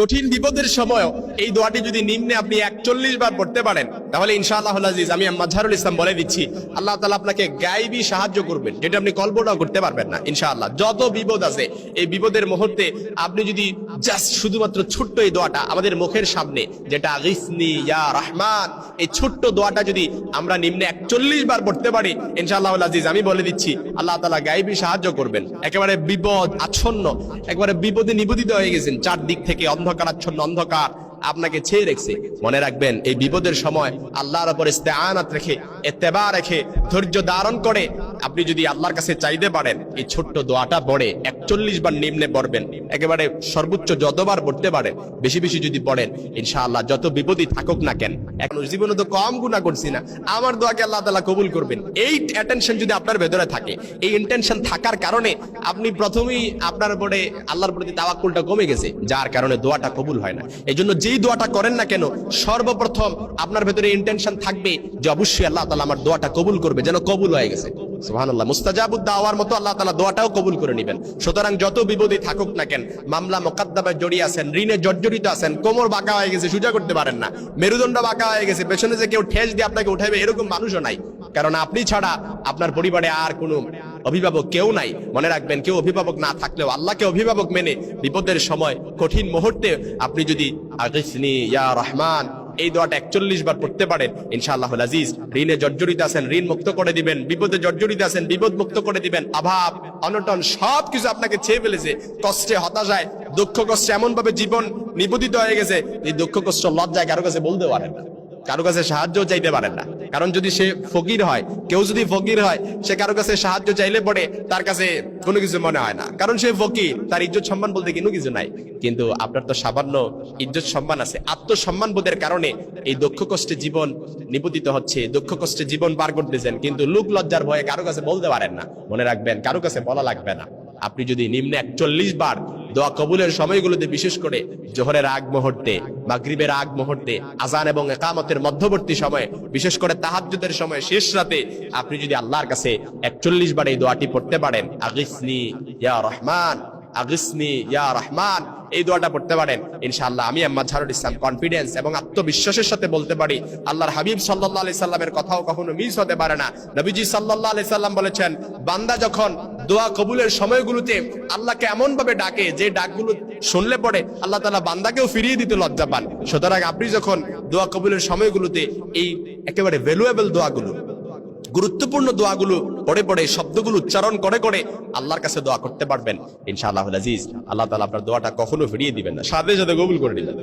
কঠিন বিপদের সময় এই দোয়াটি যদি নিম্নে আপনি একচল্লিশ বার পড়তে পারেন, তাহলে ইনশাআল্লাহ আমি মাঝারুল ইসলাম বলে দিচ্ছি, আল্লাহ তালা আপনাকে গাইবি সাহায্য করবেন, যেটা আপনি কল্পনাও করতে পারবেন না, ইনশাআল্লাহ। যত বিপদ আছে, এই বিপদের মুহূর্তে আপনি যদি জাস্ট শুধুমাত্র ছোট্ট এই দোয়াটা আমাদের মুখের সামনে, যেটা আগিসনি ইয়া রহমান, এই ছোট্ট দোয়াটা যদি আমরা নিম্নে একচল্লিশ বার পড়তে পারি, ইনশাআল্লাহ আজিজ আমি বলে দিচ্ছি, আল্লাহ তালা গাইবি সাহায্য করবেন। একেবারে বিপদ, আচ্ছন্ন, একবারে বিপদে নিবেদিত হয়ে গেছেন, চারদিক থেকে অন্ধকার আচ্ছন্ন অন্ধকার আপনাকে ছেয়ে রেখেছে। মনে রাখবেন, এই বিপদের সময় আল্লাহর উপর ইস্তেআনাত রেখে এত্তেবা রেখে, ধৈর্য ধারণ করে আপনি যদি আল্লাহর কাছে চাইতে পারেন, এই ছোট্ট দোয়াটা পড়ে একচল্লিশ বার নিম্নে পড়বেন। একেবারে সর্বোচ্চ যতবার পড়তে পারেন বেশি বেশি যদি পড়েন, ইনশাআল্লাহ যত বিপদই থাকুক না কেন এখন জীবনে তো কম গুণা করছি না। আমার দোয়াকে আল্লাহ তালা কবুল করবেন। এই অ্যাটেনশন যদি আপনার ভেতরে থাকে, এই ইন্টেনশন থাকার কারণে আপনি প্রথমেই আপনার উপরে, আল্লাহর প্রতি তাওয়াক্কুলটা কমে গেছে, যার কারণে দোয়াটা কবুল হয় না। এই জন্য যেই দোয়াটা করেন না কেন, সর্বপ্রথম আপনার ভেতরে ইন্টেনশন থাকবে যে অবশ্যই আল্লাহ তালা আমার দোয়াটা কবুল করবে, যেন কবুল হয়ে গেছে। দাওয়ার মতো আল্লাহ তাআলা দোয়াটাও কবুল করে নেবেন। সুতরাং যত থাকুক না কেন, মামলা জড়িয়ে আছেন, ঋণে জর্জরিত আছেন, কোমর বাঁকা হয়ে গেছে করতে পারেন না। মেরুদণ্ড বাঁকা হয়ে গেছে, পেছনে যে কেউ ঠেস দিয়ে আপনাকে উঠাবে এরকম মানুষও নাই। কারণ আপনি ছাড়া আপনার পরিবারে আর কোনো অভিভাবক কেউ নাই। মনে রাখবেন, কেউ অভিভাবক না থাকলেও আল্লাহকে অভিভাবক মেনে বিপদের সময় কঠিন মুহূর্তে আপনি যদি আগিসনি ইয়া রহমান এই দোয়াটা একচল্লিশ বার পড়তে পারেন। ইনশাআল্লাহ আজিজ, ঋণে জর্জরিত আছেন, ঋণ মুক্ত করে দিবেন, বিপদে জর্জরিত আছেন, বিপদ মুক্ত করে দিবেন। অভাব, অনটন সব কিছু আপনাকে ছেয়ে ফেলেছে। কষ্টে হতাশায়, দুঃখ কষ্টে এমন ভাবে জীবন নিবেদিত হয়ে গেছে এই দুঃখ কষ্ট লজ্জায় কারও কাছে বলতে পারেন না। কারও কাছে সাহায্য চাইতে পারেন না। কারণ যদি সে ফকির হয়, কেউ যদি ফকির হয়, সে কারও কাছে সাহায্য চাইলে পরে তার কাছে কোনো কিছু মনে হয় না। কারণ সে ফকির, তার ইজ্জত সম্মান বলতে কোনো কিছু নাই। কিন্তু আপনার তো সামান্য ইজ্জত সম্মান আছে। আত্মসম্মান বোধের কারণে এই দক্ষ কষ্টে জীবন নিবেদিত হচ্ছে দক্ষ কষ্টে জীবন পার করতেছেন। কিন্তু লোক লজ্জার ভয়ে কারও কাছে বলতে পারেন না। মনে রাখবেন, কারও কাছে বলা লাগবে না। আপনি যদি নিম্নে একচল্লিশ বার দোয়া কবুলের সময়গুলোতে বিশেষ করে জোহরের আগ মুহূর্তে, মাগরিবের আগ মুহূর্তে আজান এবং একামতের মধ্যবর্তী সময়ে, বিশেষ করে তাহাজ্জুদের সময়, শেষ রাতে আপনি যদি আল্লাহর কাছে একচল্লিশ বার এই দোয়াটি পড়তে পারেন, আগিসনি ইয়া রহমান, আগিসনি ইয়া রহমান, এই দোয়াটা পড়তে পারেন, ইনশাআল্লাহ আমি আম্মা ঝারুল ইসলাম কনফিডেন্স এবং আত্মবিশ্বাসের সাথে বলতে পারি, আল্লাহর হাবিব সাল্লাহ আলি সাল্লামের কথাও কখনো মিস হতে পারে না। নবীজি সাল্লাহ আলি সাল্লাম বলেছেন, বান্দা যখন দোয়া কবুলের সময়গুলোতে আল্লাহকে এমন ভাবে ডাকে, যে ডাকগুলো শুনলে পরে আল্লাহ তালা বান্দাকেও ফিরিয়ে দিতে লজ্জা পান। সুতরাং আপনি যখন দোয়া কবুলের সময়গুলোতে এই একেবারে ভ্যালুয়েবল দোয়াগুলো, গুরুত্বপূর্ণ দোয়াগুলো পড়ে পড়ে শব্দগুলো উচ্চারণ করে করে আল্লাহর কাছে দোয়া করতে পারবেন ইনশাআল্লাহ আল্লাহ তালা আপনার দোয়াটা কখনো ফিরিয়ে দিবেন না। সাথে সাথে কবুল করে দিবেন